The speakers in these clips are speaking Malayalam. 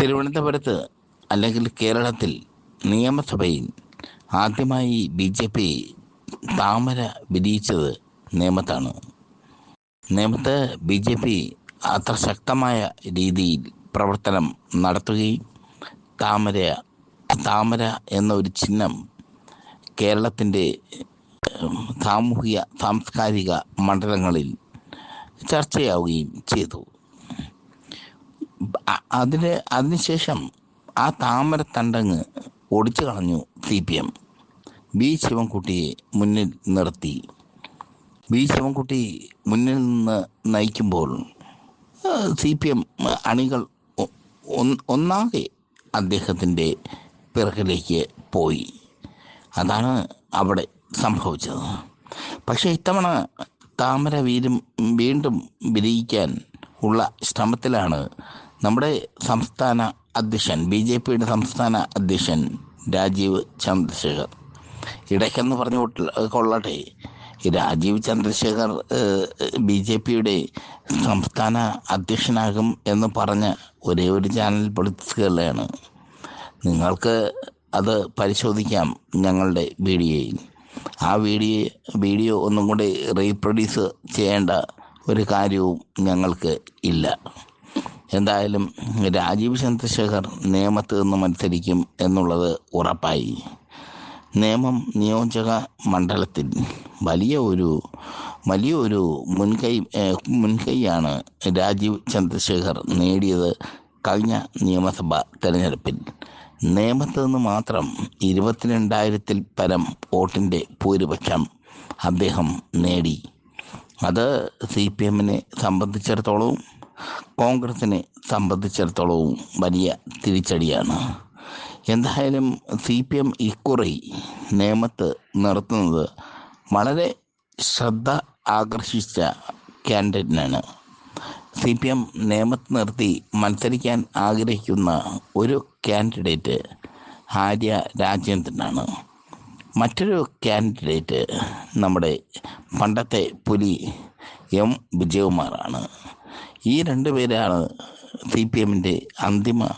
തിരുവനന്തപുരത്ത് അല്ലെങ്കിൽ കേരളത്തിൽ നിയമസഭയിൽ ആദ്യമായി ബി ജെ പി താമര വിരിയിച്ചത് നിയമത്താണ്. നിയമത്ത് ബി ജെ പി അത്ര ശക്തമായ രീതിയിൽ പ്രവർത്തനം നടത്തുകയും താമര താമര എന്നൊരു ചിഹ്നം കേരളത്തിന്റെ സാമൂഹിക സാംസ്കാരിക മണ്ഡലങ്ങളിൽ ചർച്ചയാവുകയും ചെയ്തു. അതിന് അതിനുശേഷം ആ താമര തണ്ടങ്ങ് ഒടിച്ചു കളഞ്ഞു സി പി എം. ബി ശിവൻകുട്ടിയെ മുന്നിൽ നിർത്തി. ബി ശിവൻകുട്ടി മുന്നിൽ നിന്ന് നയിക്കുമ്പോൾ സി പി എം അണികൾ ഒന്നാകെ അദ്ദേഹത്തിന്റെ പിറകിലേക്ക് പോയി. അതാണ് അവിടെ സംഭവിച്ചത്. പക്ഷേ ഇത്തവണ താമര വീരും വീണ്ടും വിരിയിക്കാൻ ഉള്ള ശ്രമത്തിലാണ് നമ്മുടെ സംസ്ഥാന അധ്യക്ഷൻ ബി ജെ പിയുടെ സംസ്ഥാന അധ്യക്ഷൻ രാജീവ് ചന്ദ്രശേഖർ. ഇടയ്ക്കെന്ന് പറഞ്ഞു കൊള്ളട്ടെ. രാജീവ് ചന്ദ്രശേഖർ ബി ജെ പിയുടെ സംസ്ഥാന അധ്യക്ഷനാകും എന്ന് പറഞ്ഞ ഒരേ ഒരു ചാനൽ പൊളിറ്റിക്സുകളാണ് നിങ്ങൾക്ക് അത് പരിശോധിക്കാം ഞങ്ങളുടെ വീഡിയോയിൽ. ആ വീഡിയോ വീഡിയോ ഒന്നും കൂടി റീപ്രൊഡ്യൂസ് ചെയ്യേണ്ട ഒരു കാര്യവും ഞങ്ങൾക്ക് ഇല്ല. എന്തായാലും രാജീവ് ചന്ദ്രശേഖർ നിയമത്ത് നിന്ന് മത്സരിക്കും എന്നുള്ളത് ഉറപ്പായി. നേമം നിയോജക മണ്ഡലത്തിൽ വലിയ ഒരു വലിയ ഒരു മുൻകൈ മുൻകൈയാണ് രാജീവ് ചന്ദ്രശേഖർ നേടിയത് കഴിഞ്ഞ നിയമസഭാ തെരഞ്ഞെടുപ്പിൽ. നേമത്ത് നിന്ന് മാത്രം ഇരുപത്തിരണ്ടായിരത്തിൽ പരം വോട്ടിന്റെ ഭൂരിപക്ഷം അദ്ദേഹം നേടി. അത് സി പി എമ്മിനെ സംബന്ധിച്ചിടത്തോളവും കോൺഗ്രസിനെ സംബന്ധിച്ചിടത്തോളവും വലിയ തിരിച്ചടിയാണ്. എന്തായാലും സി പി എം ഇക്കുറി നിയമത്ത് നിർത്തുന്നത് വളരെ ശ്രദ്ധ ആകർഷിച്ച ക്യാൻഡിഡറ്റിനാണ് സി പി എം നിയമത്ത് നിർത്തി മത്സരിക്കാൻ ആഗ്രഹിക്കുന്ന ഒരു കാൻഡിഡേറ്റ് ആര്യ രാജേന്ദ്രനാണ്. മറ്റൊരു കാൻഡിഡേറ്റ് നമ്മുടെ പണ്ടത്തെ പുലി എം. വിജയകുമാറാണ്. ഈ രണ്ടു പേരാണ് സി പി എമ്മിന്റെ അന്തിമ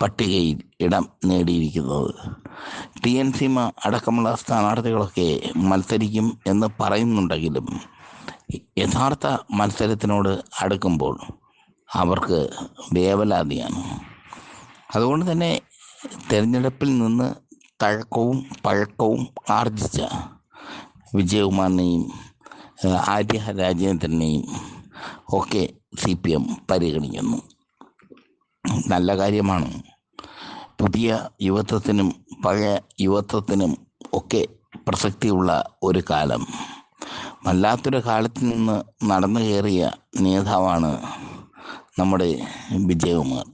പട്ടികയിൽ ഇടം നേടിയിരിക്കുന്നത്. ടി എൻ സിമ അടക്കമുള്ള സ്ഥാനാർത്ഥികളൊക്കെ മത്സരിക്കും എന്ന് പറയുന്നുണ്ടെങ്കിലും യഥാർത്ഥ മത്സരത്തിനോട് അടുക്കുമ്പോൾ അവർക്ക് വേവലാതിയാണ്. അതുകൊണ്ട് തന്നെ തിരഞ്ഞെടുപ്പിൽ നിന്ന് തഴക്കവും പഴക്കവും ആർജിച്ച വിജയകുമാറിനെയും ആര്യ രാജേന്ദ്രനെയും ഒക്കെ സി പി എം പരിഗണിക്കുന്നു. നല്ല കാര്യമാണ്. പുതിയ യുവത്വത്തിനും പഴയ യുവത്വത്തിനും ഒക്കെ പ്രസക്തിയുള്ള ഒരു കാലം. വല്ലാത്തൊരു കാലത്ത് നിന്ന് നടന്നു കയറിയ നേതാവാണ് നമ്മുടെ വിജയകുമാർ.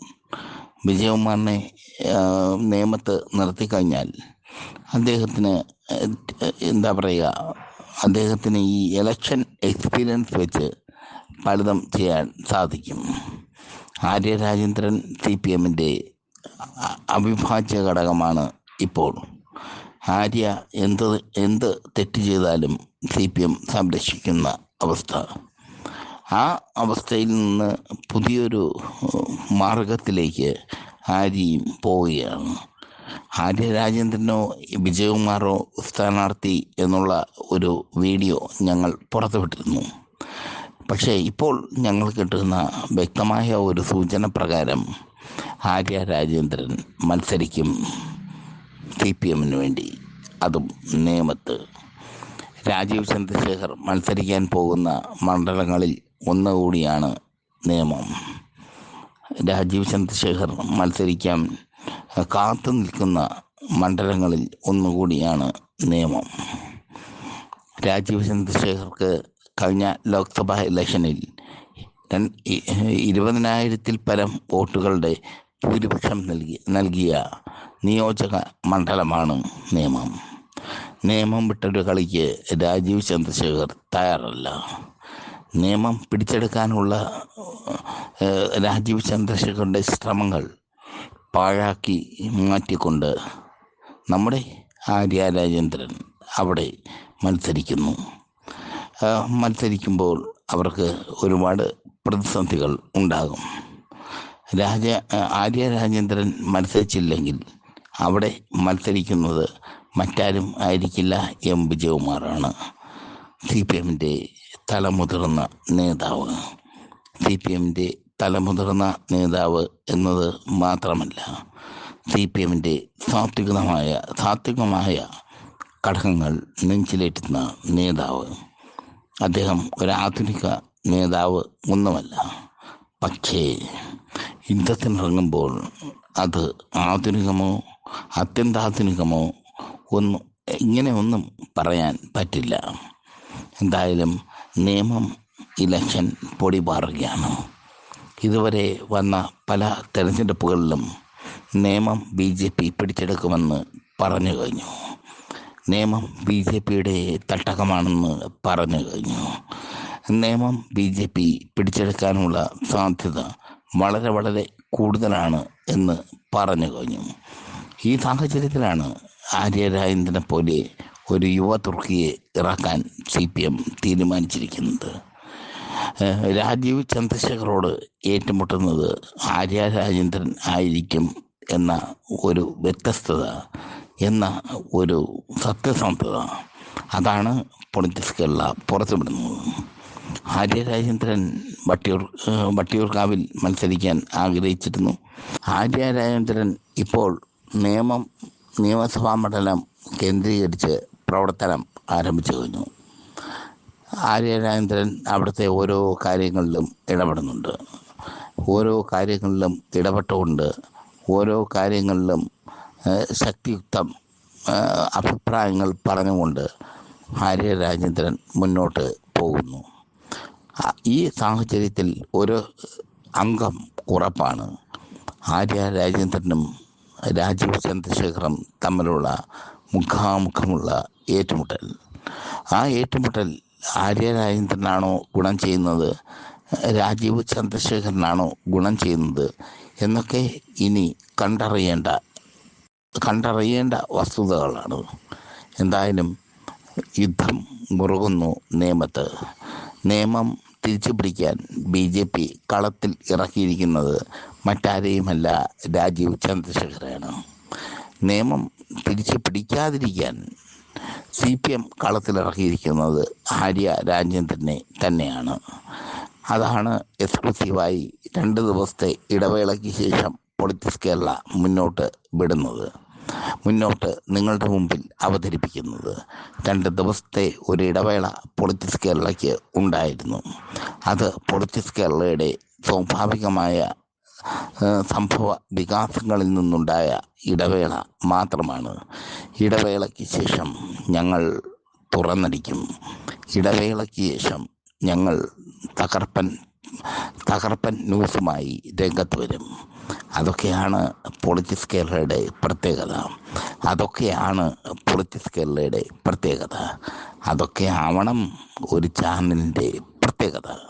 വിജയകുമാറിനെ നിയമത്ത് നിർത്തിക്കഴിഞ്ഞാൽ അദ്ദേഹത്തിന് എന്താ പറയുക അദ്ദേഹത്തിന് ഈ ഇലക്ഷൻ എക്സ്പീരിയൻസ് വെച്ച് പലതും ചെയ്യാൻ സാധിക്കും. ആര്യ രാജേന്ദ്രൻ സി പി എമ്മിന്റെ അവിഭാജ്യ ഘടകമാണ് ഇപ്പോൾ. ആര്യ എന്ത് എന്ത് തെറ്റ് ചെയ്താലും സി പി എം സംരക്ഷിക്കുന്ന അവസ്ഥ. ആ അവസ്ഥയിൽ നിന്ന് പുതിയൊരു മാർഗത്തിലേക്ക് ആര്യയും പോവുകയാണ്. ആര്യ രാജേന്ദ്രനോ വിജയകുമാറോ സ്ഥാനാർത്ഥി എന്നുള്ള ഒരു വീഡിയോ ഞങ്ങൾ പുറത്തുവിട്ടിരുന്നു. പക്ഷേ ഇപ്പോൾ ഞങ്ങൾ കിട്ടുന്ന വ്യക്തമായ ഒരു സൂചന പ്രകാരം ആര്യ രാജേന്ദ്രൻ മത്സരിക്കും സി പി എമ്മിന് വേണ്ടി. അതും നേമത്ത്. രാജീവ് ചന്ദ്രശേഖർ മത്സരിക്കാൻ പോകുന്ന മണ്ഡലങ്ങളിൽ ഒന്നുകൂടിയാണ് നിയമം രാജീവ് ചന്ദ്രശേഖർ മത്സരിക്കാൻ കാത്തു നിൽക്കുന്ന മണ്ഡലങ്ങളിൽ ഒന്നുകൂടിയാണ് നിയമം രാജീവ് ചന്ദ്രശേഖർക്ക് കഴിഞ്ഞ ലോക്സഭാ ഇലക്ഷനിൽ ഇരുപതിനായിരത്തിൽ പരം വോട്ടുകളുടെ ഭൂരിപക്ഷം നൽകി നൽകിയ നിയോജക മണ്ഡലമാണ് നിയമം നിയമം വിട്ടൊരു കളിക്ക് രാജീവ് ചന്ദ്രശേഖർ തയ്യാറല്ല. നിയമം പിടിച്ചെടുക്കാനുള്ള രാജീവ് ചന്ദ്രശേഖറിന്റെ ശ്രമങ്ങൾ പാഴാക്കി മാറ്റിക്കൊണ്ട് നമ്മുടെ ആര്യ രാജേന്ദ്രൻ അവിടെ മത്സരിക്കുന്നു. മത്സരിക്കുമ്പോൾ അവർക്ക് ഒരുപാട് പ്രതിസന്ധികൾ ഉണ്ടാകും. രാജ ആര്യ രാജേന്ദ്രൻ മത്സരിച്ചില്ലെങ്കിൽ അവിടെ മത്സരിക്കുന്നത് മറ്റാരും ആയിരിക്കില്ല എം വിജയകുമാറാണ്. സി പി എമ്മിന്റെ തലമുതിർന്ന നേതാവ്. സി പി എമ്മിന്റെ തലമുതിർന്ന നേതാവ് എന്നത് മാത്രമല്ല സി പി എമ്മിന്റെ സാത്വികമായ സാത്വികമായ ഘടകങ്ങൾ നെഞ്ചിലേറ്റുന്ന നേതാവ്. അദ്ദേഹം ഒരാധുനിക നേതാവ് ഒന്നുമല്ല. പക്ഷേ യുദ്ധത്തിനിറങ്ങുമ്പോൾ അത് ആധുനികമോ അത്യന്താധുനികമോ ഒന്നും ഇങ്ങനെ ഒന്നും പറയാൻ പറ്റില്ല. എന്തായാലും നിയമം ഇലക്ഷൻ പൊടി പാറുകയാണ് ഇതുവരെ വന്ന പല തെരഞ്ഞെടുപ്പുകളിലും നിയമം ബി ജെ പി പിടിച്ചെടുക്കുമെന്ന് പറഞ്ഞു കഴിഞ്ഞു. നിയമം ബി ജെ പിയുടെ തട്ടകമാണെന്ന് പറഞ്ഞു കഴിഞ്ഞു. നിയമം ബി ജെ പി പിടിച്ചെടുക്കാനുള്ള സാധ്യത വളരെ വളരെ കൂടുതലാണ് എന്ന് പറഞ്ഞു കഴിഞ്ഞു. ഈ സാഹചര്യത്തിലാണ് ആര്യ രാജേന്ദ്രനെ പോലെ ഒരു യുവ തുർക്കിയെ ഇറക്കാൻ സി പി എം തീരുമാനിച്ചിരിക്കുന്നത്. രാജീവ് ചന്ദ്രശേഖറോട് ഏറ്റുമുട്ടുന്നത് ആര്യ രാജേന്ദ്രൻ ആയിരിക്കും എന്ന ഒരു വ്യത്യസ്തത എന്ന ഒരു സത്യസന്ധത അതാണ് പൊളിറ്റിക്സുകളിലെ പുറത്തുവിടുന്നത്. ആര്യ രാജേന്ദ്രൻ വട്ടിയൂർ വട്ടിയൂർക്കാവിൽ മത്സരിക്കാൻ ആഗ്രഹിച്ചിരുന്നു. ആര്യ രാജേന്ദ്രൻ ഇപ്പോൾ നിയമം നിയമസഭാ മണ്ഡലം കേന്ദ്രീകരിച്ച് പ്രവർത്തനം ആരംഭിച്ചു കഴിഞ്ഞു. ആര്യ രാജേന്ദ്രൻ അവിടുത്തെ ഓരോ കാര്യങ്ങളിലും ഇടപെടുന്നുണ്ട്. ഓരോ കാര്യങ്ങളിലും ഇടപെട്ടുകൊണ്ട് ഓരോ കാര്യങ്ങളിലും ശക്തിയുക്തം അഭിപ്രായങ്ങൾ പറഞ്ഞുകൊണ്ട് ആര്യ രാജേന്ദ്രൻ മുന്നോട്ട് പോകുന്നു. ഈ സാഹചര്യത്തിൽ ഒരു അംഗം ഉറപ്പാണ്. ആര്യ രാജേന്ദ്രനും രാജീവ് ചന്ദ്രശേഖറും തമ്മിലുള്ള മുഖാമുഖമുള്ള ഏറ്റുമുട്ടൽ. ആ ഏറ്റുമുട്ടൽ ആര്യ രാജേന്ദ്രനാണോ ഗുണം ചെയ്യുന്നത് രാജീവ് ചന്ദ്രശേഖരനാണോ ഗുണം ചെയ്യുന്നത് എന്നൊക്കെ ഇനി കണ്ടറിയേണ്ട കണ്ടറിയേണ്ട വസ്തുതകളാണ്. എന്തായാലും യുദ്ധം മുറുകുന്നു നിയമത്ത് നിയമം തിരിച്ചു പിടിക്കാൻ ബി ജെ പി കളത്തിൽ ഇറക്കിയിരിക്കുന്നത് മറ്റാരെയുമല്ല രാജീവ് ചന്ദ്രശേഖരാണ് നിയമം തിരിച്ചു പിടിക്കാതിരിക്കാൻ സി പി എം കളത്തിലിറക്കിയിരിക്കുന്നത് ആര്യ രാജേന്ദ്രനെ തന്നെയാണ്. അതാണ് എക്സ്ക്ലൂസീവായി രണ്ട് ദിവസത്തെ ഇടവേളയ്ക്ക് ശേഷം പൊളിറ്റിക്സ് കേരള മുന്നോട്ട് വിടുന്നത്. മുന്നോട്ട് നിങ്ങളുടെ മുമ്പിൽ അവതരിപ്പിക്കുന്നത് രണ്ട് ദിവസത്തെ ഒരു ഇടവേള പൊളിറ്റിക്സ് കേരളയ്ക്ക് ഉണ്ടായിരുന്നു. അത് പൊളിറ്റിക്സ് കേരളയുടെ സ്വാഭാവികമായ സംഭവ വികാസങ്ങളിൽ നിന്നുണ്ടായ ഇടവേള മാത്രമാണ്. ഇടവേളയ്ക്ക് ശേഷം ഞങ്ങൾ തുറന്നടിക്കും. ഇടവേളയ്ക്ക് ശേഷം ഞങ്ങൾ തകർപ്പൻ തകർപ്പൻ ന്യൂസുമായി രംഗത്ത് വരും അതൊക്കെയാണ് പൊളിറ്റിക്സ് കേരളയുടെ പ്രത്യേകത. അതൊക്കെയാണ് പൊളിറ്റിക്സ് കേരളയുടെ പ്രത്യേകത. അതൊക്കെ ആവണം ഒരു ചാനലിന്റെ പ്രത്യേകത.